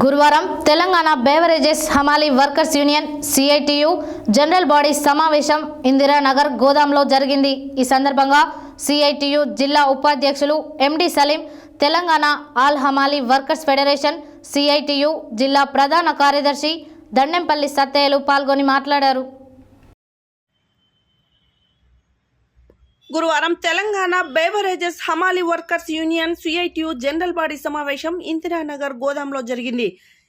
గురువారం Telangana beverages hamali workers union CITU general body సమావేశం ఇందిరానగర్ గోదాంలో జరిగింది. ఈ సందర్భంగా సిఐటియు జిల్లా ఉపాధ్యక్షులు MD Saleem Telangana all hamali workers federation CITU జిల్లా ప్రధాన కార్యదర్శి దండెంపల్లి సత్తయ్యలు పాల్గొని మాట్లాడారు. గురువారం Telangana beverages hamali workers union CITU general body సమావేశం ఇందిరానగర్ గోదాంలో జరిగింది.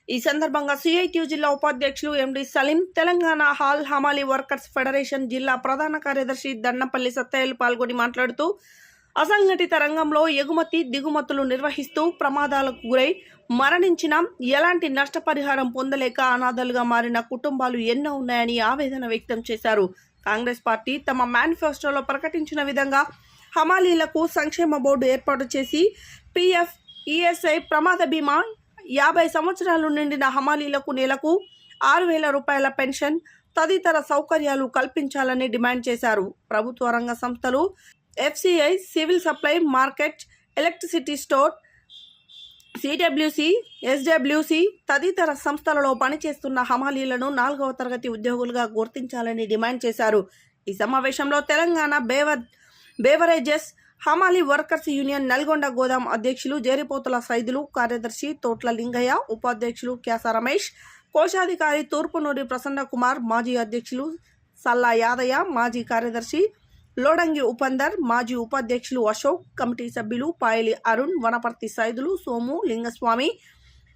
ఈ సందర్భంగా సిఐటియు జిల్లా ఉపాధ్యక్షులు MD Saleem Telangana all hamali workers federation జిల్లా ప్రధాన కార్యదర్శి దండపల్లి సత్తయ్యలు పాల్గొని మాట్లాడుతూ అసంఘటిత రంగంలో ఎగుమతి దిగుమతులు నిర్వహిస్తూ ప్రమాదాలకు గురై మరణించిన ఎలాంటి నష్టపరిహారం పొందలేక అనాథలుగా మారిన కుటుంబాలు ఎన్నో ఉన్నాయని ఆవేదన వ్యక్తం చేశారు. కాంగ్రెస్ పార్టీ తమ మేనిఫెస్టోలో ప్రకటించిన విధంగా హమాలీలకు సంక్షేమ బోర్డు ఏర్పాటు చేసి పిఎఫ్ ఈఎస్ఐ ప్రమాద బీమా యాభై సంవత్సరాలు నిండిన హమాలీలకు నెలకు ఆరు వేల రూపాయల పెన్షన్ తదితర సౌకర్యాలు కల్పించాలని డిమాండ్ చేశారు. ప్రభుత్వ రంగ సంస్థలు FCI civil supply market electricity store CWC SWC తదితర సంస్థలలో పనిచేస్తున్న హమాలీలను నాలుగవ తరగతి ఉద్యోగులుగా గుర్తించాలని డిమాండ్ చేశారు. ఈ సమావేశంలో Telangana బేవర్ beverages hamali workers union Nalgonda గోదాం అధ్యక్షులు జేరిపోతుల సైదులు కార్యదర్శి తోట్ల లింగయ్య ఉపాధ్యక్షులు క్యాస రమేష్ కోశాధికారి తూర్పునూరి ప్రసన్న కుమార్ మాజీ అధ్యక్షులు సల్లా యాదయ్య మాజీ కార్యదర్శి లోడంగి ఉపందర్ మాజీ ఉపాధ్యక్షులు అశోక్ కమిటీ సభ్యులు పాయలి అరుణ్ వనపర్తి సైదులు సోము లింగస్వామి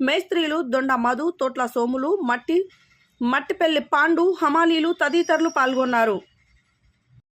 మేస్త్రీలు దొండ మధు తోట్ల సోములు మట్టి మట్టిపల్లి పాండు హమాలీలు తదితరులు పాల్గొన్నారు.